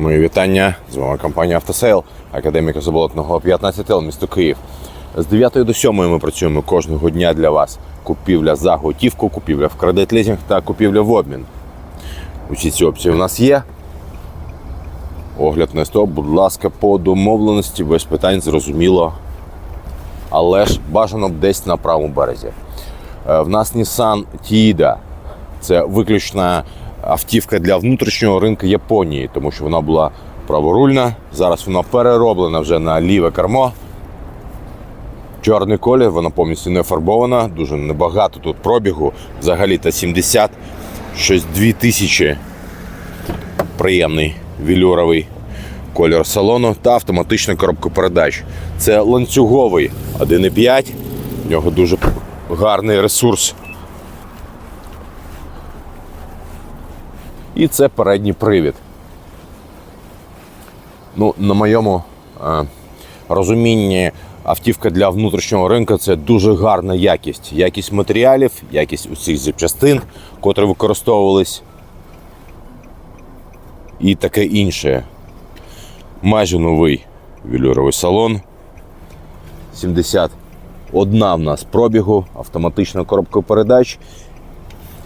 Мої вітання. З вами компанія Автосейл, академіка Заболотного 15 л місто Київ. З 9 до 7 ми працюємо кожного дня для вас. Купівля за готівку, купівля в кредит лізинг та купівля в обмін. Усі ці опції у нас є. Огляд на стоп, будь ласка, по домовленості, без питань, зрозуміло. Але ж бажано десь на правому березі. Е, В нас Nissan Tiida. Це виключна автівка для внутрішнього ринку Японії, тому що вона була праворульна. Зараз вона перероблена вже на ліве кермо. Чорний колір, вона повністю не фарбована, дуже небагато тут пробігу. Взагалі та 70, щось 2000. Приємний вілюровий колір салону та автоматична коробка передач. Це ланцюговий 1,5. В нього дуже гарний ресурс. І це передній привід. Ну, на моєму е, розумінні, автівка для внутрішнього ринку це дуже гарна якість. Якість матеріалів, якість усіх запчастин, котрі використовувались. І таке інше. Майже новий вілюровий салон. 71 в нас пробігу, автоматична коробка передач,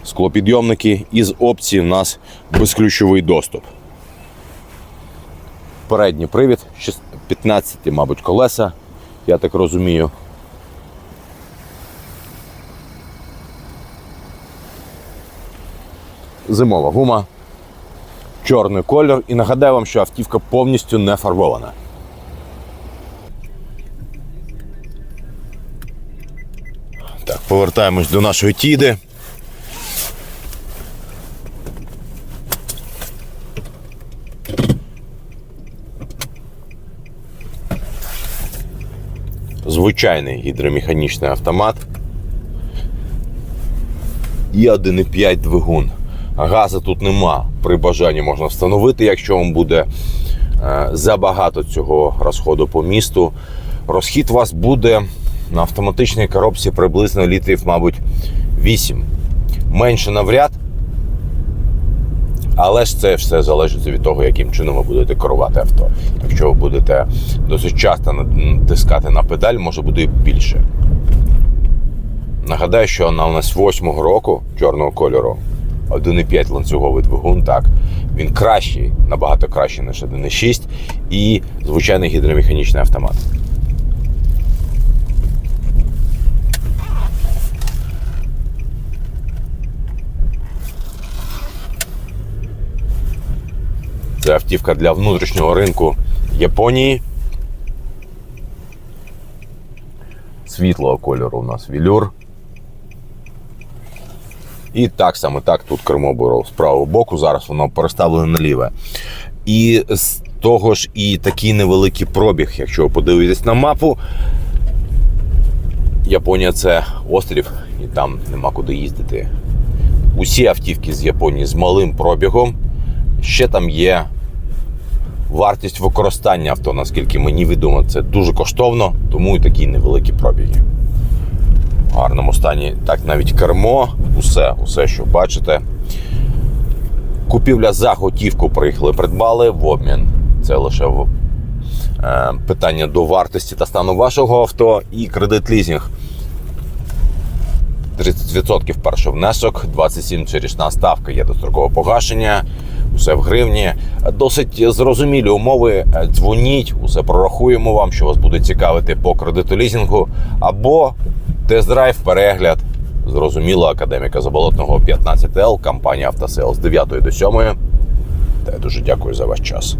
склопідйомники і з опції в нас безключовий доступ. Передній привід, шіс- 15, мабуть, колеса, я так розумію. Зимова гума, чорний колір. І нагадаю вам, що автівка повністю не фарбована. Так, повертаємось до нашої тіди. Звичайний гідромеханічний автомат. І 1,5 двигун. Газу тут нема. При бажанні можна встановити, якщо вам буде е, забагато цього розходу по місту. Розхід у вас буде на автоматичній коробці приблизно літрів, мабуть, 8. Менше навряд. Але ж це все залежить від того, яким чином ви будете керувати авто. Якщо ви будете досить часто натискати на педаль, може буде і більше. Нагадаю, що вона у нас 8-го року чорного кольору. 1,5 ланцюговий двигун, так. Він кращий, набагато кращий, ніж 1,6 і звичайний гідромеханічний автомат. Це автівка для внутрішнього ринку Японії. Світлого кольору у нас вілюр. І так само так тут кермо було з правого боку, зараз воно переставлене наліве. І з того ж і такий невеликий пробіг, якщо ви подивитесь на мапу. Японія це острів, і там нема куди їздити. Усі автівки з Японії з малим пробігом. Ще там є вартість використання авто, наскільки мені відомо, це дуже коштовно, тому і такі невеликі пробіги. В гарному стані, так навіть кермо, усе, усе, що бачите. Купівля за готівку приїхали, придбали в обмін. Це лише в- е, питання до вартості та стану вашого авто і кредит лізинг. 30% перший внесок, 27% річна ставка, є дострокове погашення, усе в гривні. Досить зрозумілі умови. Дзвоніть, усе прорахуємо вам, що вас буде цікавити по кредиту лізінгу або тест-драйв, перегляд. Зрозуміло, академіка Заболотного 15Л, компанія Автосейл з 9 до 7. Та я дуже дякую за ваш час.